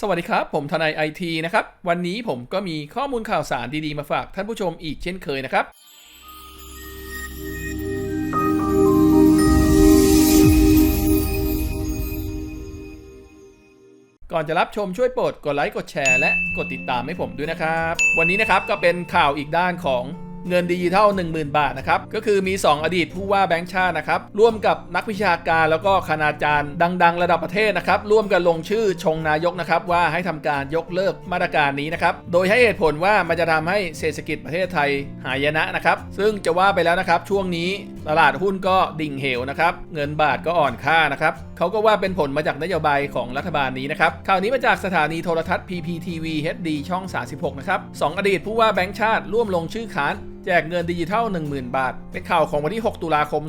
สวัสดีครับ ผมทนายไอทีนะครับ วันนี้ผมก็มีข้อมูลข่าวสารดีๆ มาฝากท่านผู้ชมอีกเช่นเคยนะครับ ก่อนจะรับชมช่วยโปรดกดไลค์กดแชร์และกดติดตามให้ผมด้วยนะครับ วันนี้นะครับก็เป็นข่าวอีกด้านของ เงินดิจิทัล10,000 บาทนะครับ ก็คือมี 2 อดีตผู้ว่าแบงค์ชาตินะครับ ร่วมกับนักวิชาการแล้วก็คณาจารย์ ดัง ๆ ระดับประเทศนะครับ ร่วมกันลงชื่อชงนายกนะครับ ว่าให้ทำการยกเลิกมาตรการนี้นะครับ โดยให้เหตุผลว่ามันจะทำให้เศรษฐกิจประเทศไทยหายนะนะครับ ซึ่งจะว่าไปแล้วนะครับ ช่วงนี้ตลาดหุ้นก็ดิ่งเหวนะครับ เงินบาทก็อ่อนค่านะครับเขาก็ว่าเป็นผลมาจากนโยบายของรัฐบาลนี้นะครับข่าวนี้มาจากสถานีโทรทัศน์ PPTV HD ช่อง 36 นะครับสองอดีตผู้ว่าแบงค์ชาติร่วมลงชื่อค้าน แจกเงินดิจิทัล 10,000 บาท เป็นข่าวของวันที่ 6 ตุลาคม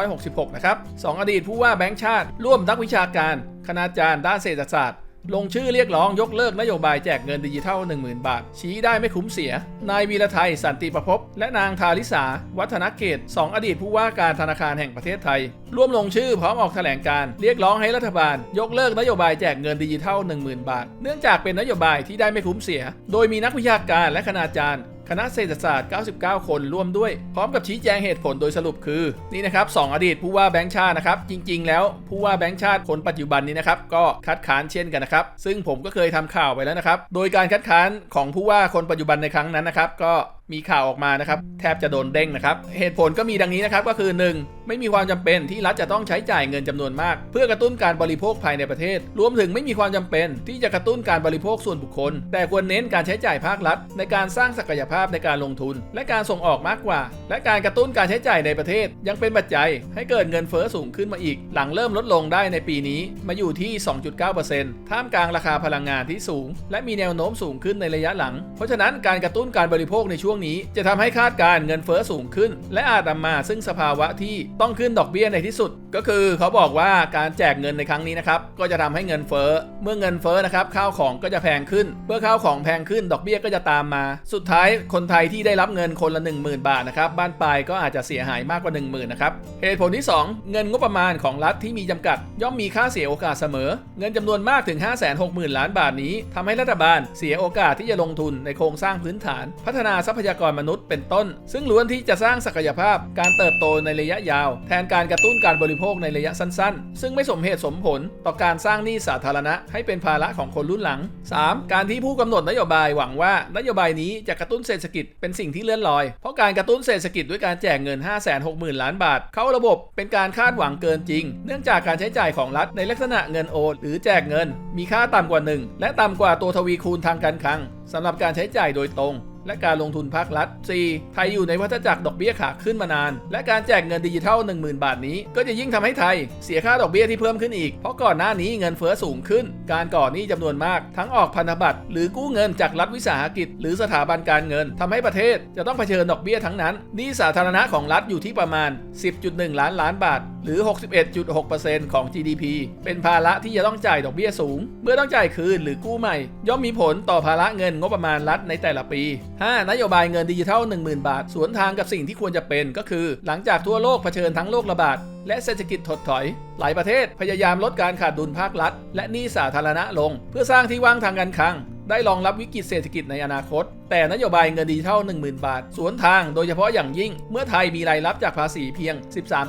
2566 นะครับสองอดีตผู้ว่าแบงค์ชาติ ร่วมนักวิชาการ คณาจารย์ด้านเศรษฐศาสตร์ ลงชื่อเรียกร้องยกเลิกนโยบายแจกเงินดิจิทัล 10,000 บาท ชี้ได้ไม่คุ้มเสีย นายวีระไทย สันติประพบ และนางทาริสา วัฒนเกตสองอดีตผู้ว่าการธนาคารแห่งประเทศไทย ร่วมลงชื่อพร้อมออกแถลงการเรียกร้องให้รัฐบาล ยกเลิกนโยบายแจกเงินดิจิทัล 10,000 บาท เนื่องจากเป็นนโยบายที่ได้ไม่คุ้มเสีย โดยมีนักวิชาการและคณาจารย์ คณะเศรษฐศาสตร์ 99 คนร่วมด้วย พร้อมกับชี้แจงเหตุผลโดยสรุปคือ นี่นะครับสองอดีตผู้ว่าแบงค์ชาตินะครับ จริง ๆ แล้วผู้ว่าแบงค์ชาติคนปัจจุบันนี้นะครับ ก็คัดค้านเช่นกันนะครับ ซึ่งผมก็เคยทำข่าวไปแล้วนะครับ โดยการคัดค้านของผู้ว่าคนปัจจุบันในครั้งนั้นนะครับ ก็มีข่าวออกมานะครับแทบจะโดนเด้งนะครับ เหตุผลก็มีดังนี้นะครับก็คือ 1. ไม่มีความจำเป็นที่รัฐจะต้องใช้จ่ายเงินจำนวนมาก เพื่อกระตุ้นการบริโภคภายในประเทศ รวมถึงไม่มีความจำเป็นที่จะกระตุ้นการบริโภคส่วนบุคคล แต่ควรเน้นการใช้จ่ายภาครัฐ ในการสร้างศักยภาพในการลงทุน และการส่งออกมากกว่า และการกระตุ้นการใช้จ่ายในประเทศ ยังเป็นปัจจัย ให้เกิดเงินเฟ้อสูงขึ้นมาอีก หลังเริ่มลดลงได้ในปีนี้มาอยู่ที่ 2.9%ท่ามกลางราคาพลังงานที่สูง และมีแนวโน้มสูงขึ้นในระยะหลัง เพราะฉะนั้นการกระตุ้นการบริโภคในช่วงนี้จะทำให้คาดการเงินเฟ้อสูงขึ้น และอาจนำมาซึ่งสภาวะที่ต้องขึ้นดอกเบี้ยในที่สุด ก็คือเขาบอกว่าการแจกเงินในครั้งนี้นะครับก็จะทำให้เงินเฟ้อเมื่อเงินเฟ้อนะครับข้าวของก็จะแพงขึ้น เมื่อข้าวของแพงขึ้นดอกเบี้ยก็จะตามมา สุดท้ายคนไทยที่ได้รับเงินคนละ 10,000 บาทนะครับบ้านปลายก็อาจจะเสียหายมากกว่า 10,000นะครับเหตุผลที่ 2 เงินงบประมาณของรัฐที่มีจำกัด ย่อมมีค่าเสียโอกาสเสมอ เงินจำนวนมากถึง 560,000 ล้านบาทนี้ทำให้รัฐบาลเสียโอกาสที่จะลงทุนในโครงสร้างพื้นฐาน พัฒนาทรัพยยากรมนุษย์เป็นต้น ซึ่งล้วนที่จะสร้างศักยภาพการเติบโตในระยะยาว แทนการกระตุ้นการบริโภคในระยะสั้น ๆ ซึ่งไม่สมเหตุสมผลต่อการสร้างหนี้สาธารณะ ให้เป็นภาระของคนรุ่นหลัง 3. การที่ผู้กำหนดนโยบายหวังว่านโยบายนี้จะกระตุ้นเศรษฐกิจเป็นสิ่งที่เลื่อนลอย เพราะการกระตุ้นเศรษฐกิจด้วยการแจกเงิน 560,000 ล้านบาท เข้าระบบเป็นการคาดหวังเกินจริง เนื่องจากการใช้จ่ายของรัฐในลักษณะเงินโอนหรือแจกเงิน มีค่าต่ำกว่า 1 และต่ำกว่าตัวทวีคูณทางการคลังสำหรับการใช้จ่ายโดยตรง และการลงทุนภาครัฐ 4. ไทยอยู่ในวัฏจักรดอกเบี้ยขาขึ้นมานาน และการแจกเงินดิจิทัล 10,000 บาทนี้ ก็จะยิ่งทำให้ไทย เสียค่าดอกเบี้ยที่เพิ่มขึ้นอีก เพราะก่อนหน้านี้เงินเฟ้อสูงขึ้น การก่อหนี้จำนวนมาก ทั้งออกพันธบัตรหรือกู้เงินจากรัฐวิสาหกิจ หรือสถาบันการเงินทำให้ประเทศจะต้องเผชิญดอกเบี้ยทั้งนั้นหนี้สาธารณะของรัฐอยู่ที่ประมาณ 10.1 ล้านล้านบาท หรือ 61.6%ของ GDP เป็นภาระที่จะต้องจ่ายดอกเบี้ยสูง เมื่อต้องจ่ายคืนหรือกู้ใหม่ ย่อมมีผลต่อภาระเงินงบประมาณรัฐในแต่ละปี 5. นโยบายเงินดิจิทัล 10,000 บาท สวนทางกับสิ่งที่ควรจะเป็นก็คือ หลังจากทั่วโลกเผชิญทั้งโรคระบาดและเศรษฐกิจถดถอย หลายประเทศพยายามลดการขาดดุลภาครัฐ และหนี้สาธารณะลง เพื่อสร้างที่ว่างทางการคลัง ได้รองรับวิกฤตเศรษฐกิจในอนาคต แต่นโยบายเงินดิจิทัล10,000 บาท สวนทางโดยเฉพาะอย่างยิ่ง เมื่อไทยมีรายรับจากภาษีเพียง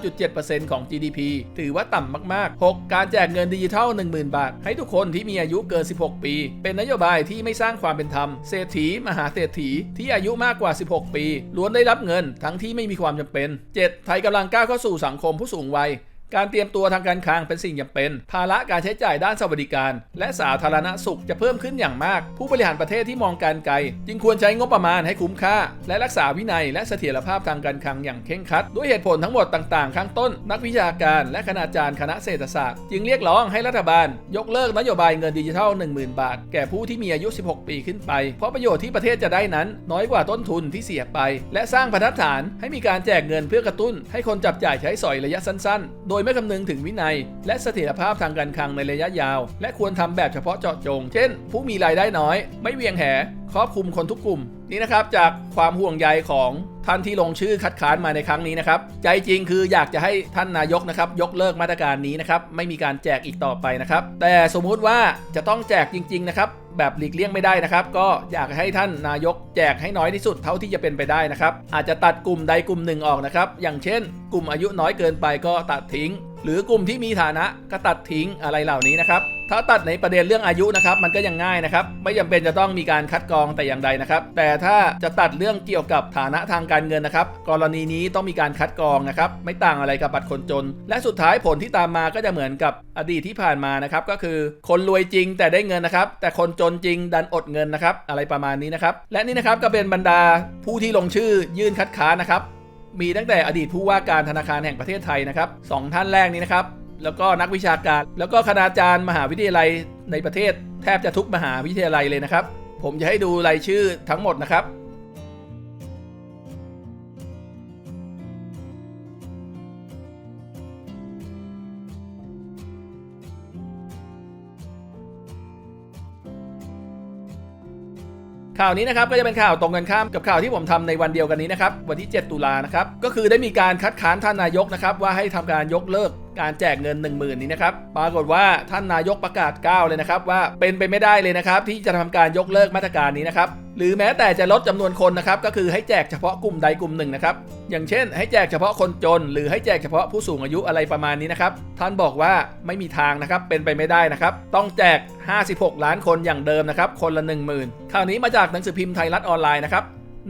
13.7%ของ GDP ถือว่าต่ำมาก ๆ 6. การแจกเงินดิจิทัล10,000 บาท ให้ทุกคนที่มีอายุเกิน 16 ปี เป็นนโยบายที่ไม่สร้างความเป็นธรรม เศรษฐี มหาเศรษฐีที่อายุมากกว่า 16 ปีล้วนได้รับเงินทั้งที่ไม่มีความจำเป็น 7. ไทยกำลังก้าวเข้าสู่สังคมผู้สูงวัย การเตรียมตัวทางการคลังเป็นสิ่งจำเป็น ภาระการใช้จ่ายด้านสวัสดิการ และสาธารณสุขจะเพิ่มขึ้นอย่างมาก ผู้บริหารประเทศที่มองการไกล จึงควรใช้งบประมาณให้คุ้มค่า และรักษาวินัยและเสถียรภาพทางการคลังอย่างเคร่งครัด ด้วยเหตุผลทั้งหมดต่างๆ ข้างต้น นักวิชาการและคณาจารย์คณะเศรษฐศาสตร์ จึงเรียกร้องให้รัฐบาล ยกเลิกนโยบายเงินดิจิทัล 10,000 บาท แก่ผู้ที่มีอายุ 16 ปีขึ้นไป เพราะประโยชน์ที่ประเทศจะได้นั้น น้อยกว่าต้นทุนที่เสียไป และสร้างบรรทัดฐานให้มีการแจกเงินเพื่อกระตุ้น ให้คนจับจ่ายใช้สอยระยะสั้น ๆ โดยไม่คำนึงถึงวินัย และเสถียรภาพทางการคลังในระยะยาว และควรทำแบบเฉพาะเจาะจง เช่น ผู้มีรายได้น้อย ไม่เวียงแหครอบคลุมคนทุกกลุ่มนี่นะครับจากความห่วงใยของท่านที่ลงชื่อคัดค้านมาในครั้งนี้นะครับ ใจจริงคืออยากจะให้ท่านนายกนะครับ ยกเลิกมาตรการนี้นะครับ ไม่มีการแจกอีกต่อไปนะครับ แต่สมมุติว่าจะต้องแจกจริง ๆ นะครับ แบบหลีกเลี่ยงไม่ได้นะครับ ก็อยากให้ท่านนายกแจกให้น้อยที่สุดเท่าที่จะเป็นไปได้นะครับ อาจจะตัดกลุ่มใดกลุ่มหนึ่งออกนะครับ อย่างเช่น กลุ่มอายุน้อยเกินไปก็ตัดทิ้ง หรือกลุ่มที่มีฐานะก็ตัดทิ้งอะไรเหล่านี้นะครับถ้าตัดในประเด็นเรื่องอายุนะครับ มันก็ยังง่ายนะครับ ไม่จำเป็นจะต้องมีการคัดกรองแต่อย่างใดนะครับ แต่ถ้าจะตัดเรื่องเกี่ยวกับฐานะทางการเงินนะครับ กรณีนี้ต้องมีการคัดกรองนะครับ ไม่ต่างอะไรกับบัตรคนจน และสุดท้ายผลที่ตามมาก็จะเหมือนกับอดีตที่ผ่านมานะครับ ก็คือคนรวยจริงแต่ได้เงินนะครับ แต่คนจนจริงดันอดเงินนะครับ อะไรประมาณนี้นะครับ และนี่นะครับก็เป็นบรรดาผู้ที่ลงชื่อยื่นคัดค้านนะครับ มีตั้งแต่อดีตผู้ว่าการธนาคารแห่งประเทศไทยนะครับสองท่านแรกนี้นะครับแล้วก็นักวิชาการ แล้วก็คณาจารย์มหาวิทยาลัยในประเทศแทบจะทุกมหาวิทยาลัยเลยนะครับ ผมจะให้ดูรายชื่อทั้งหมดนะครับ ข่าวนี้นะครับก็จะเป็นข่าวตรงกันข้ามกับข่าวที่ผมทำในวันเดียวกันนี้นะครับวันที่ 7 ตุลานะครับก็คือได้มีการคัดค้านท่านนายกนะครับว่าให้ทำการยกเลิกการแจกเงิน 1 0,000 นี้นะครับ ปรากฏว่าท่านนายกประกาศก้าวเลยนะครับ ว่าเป็นไปไม่ได้เลยนะครับ ที่จะทำการยกเลิกมาตรการนี้นะครับ หรือแม้แต่จะลดจำนวนคนนะครับก็คือให้แจกเฉพาะกลุ่มใดกลุ่มหนึ่งนะครับอย่างเช่น ให้แจกเฉพาะคนจน หรือให้แจกเฉพาะผู้สูงอายุอะไรประมาณนี้นะครับท่านบอกว่าไม่มีทางนะครับเป็นไปไม่ได้นะครับต้องแจก 56 ล้านคนอย่างเดิมนะครับคนละ 10,000ข่าวนี้มาจากหนังสือพิมพ์ไทยรัฐออนไลน์นะครับ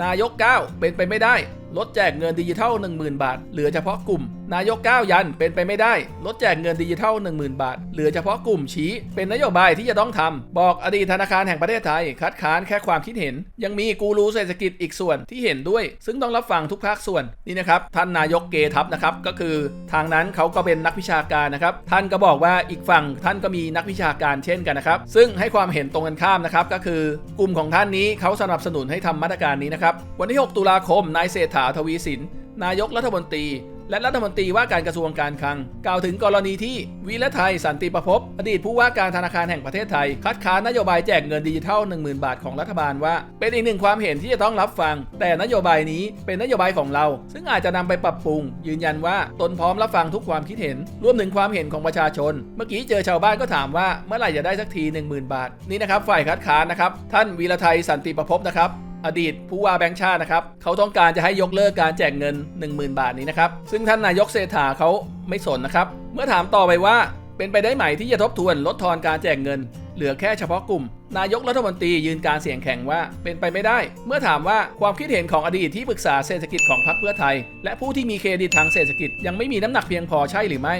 นายก 9 เป็นไปไม่ได้ลดแจกเงินดิจิทัล 10,000 บาท เหลือเฉพาะกลุ่ม นายก9ยันเป็นไปไม่ได้ ลดแจกเงินดิจิทัล 10,000 บาท เหลือเฉพาะกลุ่มชี้ เป็นนโยบายที่จะต้องทำบอกอดีตธนาคารแห่งประเทศไทย คัดค้านแค่ความคิดเห็น ยังมีกูรูเศรษฐกิจอีกส่วนที่เห็นด้วย ซึ่งต้องรับฟังทุกภาคส่วนนี่นะครับท่านนายกเกทับนะครับก็คือ ทางนั้นเขาก็เป็นนักวิชาการนะครับท่านก็บอกว่าอีกฝั่งท่านก็มีนักวิชาการเช่นกันนะครับซึ่งให้ความเห็นตรงกันข้ามนะครับก็คือกลุ่มของท่านนี้เขาสนับสนุนให้ทำมาตรการนี้นะครับวันที่ 6 ตุลาคมนายเศรษฐาทวีสิน นายกรัฐมนตรี และรัฐมนตรีว่าการกระทรวงการคลัง กล่าวถึงกรณีที่วีระไทยสันติประพบอดีตผู้ว่าการธนาคารแห่งประเทศไทย คัดค้านนโยบายแจกเงินดิจิทัล 10,000 บาทของรัฐบาลว่า เป็นอีกหนึ่งความเห็นที่จะต้องรับฟัง แต่นโยบายนี้เป็นนโยบายของเรา ซึ่งอาจจะนำไปปรับปรุง ยืนยันว่าตนพร้อมรับฟังทุกความคิดเห็นรวมถึงความเห็นของประชาชน เมื่อกี้เจอชาวบ้านก็ถามว่าเมื่อไหร่จะได้สักที 10,000 บาท นี่นะครับฝ่ายคัดค้านนะครับท่านวีระไทยสันติประพบนะครับ อดีตผู้ว่าแบงค์ชาตินะครับเขาต้องการจะให้ยกเลิกการแจกเงิน 10,000 บาทนี้นะครับ ซึ่งท่านนายกเศรษฐาเขาไม่สนนะครับ เมื่อถามต่อไปว่าเป็นไปได้ไหมที่จะทบทวนลดทอนการแจกเงิน เหลือแค่เฉพาะกลุ่ม นายกรัฐมนตรียืนการเสียงแข็งว่าเป็นไปไม่ได้ เมื่อถามว่าความคิดเห็นของอดีตที่ปรึกษาเศรษฐกิจของพรรคเพื่อไทย และผู้ที่มีเครดิตทางเศรษฐกิจยังไม่มีน้ำหนักเพียงพอใช่หรือไม่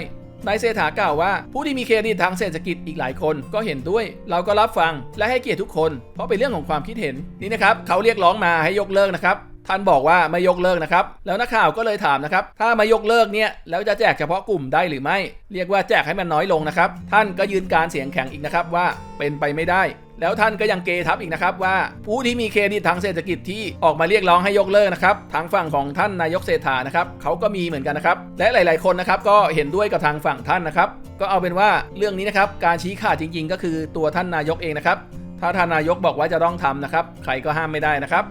นายเศรษฐากล่าวว่า ผู้ที่มีเครดิตทางเศรษฐกิจอีกหลายคนก็เห็นด้วย เราก็รับฟังและให้เกียรติทุกคน เพราะเป็นเรื่องของความคิดเห็นนี่นะครับเขาเรียกร้องมาให้ยกเลิกนะครับท่านบอกว่าไม่ยกเลิกนะครับ แล้วนักข่าวก็เลยถามนะครับ ถ้าไม่ยกเลิกเนี่ย แล้วจะแจกเฉพาะกลุ่มได้หรือไม่ เรียกว่าแจกให้มันน้อยลงนะครับ ท่านก็ยืนการเสียงแข็งอีกนะครับว่าเป็นไปไม่ได้ แล้วท่านก็ยังเกทับอีกนะครับว่าผู้ที่มีเครดิตทางเศรษฐกิจที่ออกมาเรียกร้องให้ยกเลิกนะครับทางฝั่งของท่านนายกเศรษฐานะครับเขาก็มีเหมือนกันนะครับและหลาย ๆคนนะครับก็เห็นด้วยกับทางฝั่งท่านนะครับก็เอาเป็นว่าเรื่องนี้นะครับการชี้ขาดจริง ๆ ก็คือตัวท่านนายกเองนะครับถ้าท่านนายกบอกว่าจะต้องทำนะครับใครก็ห้ามไม่ได้นะครับ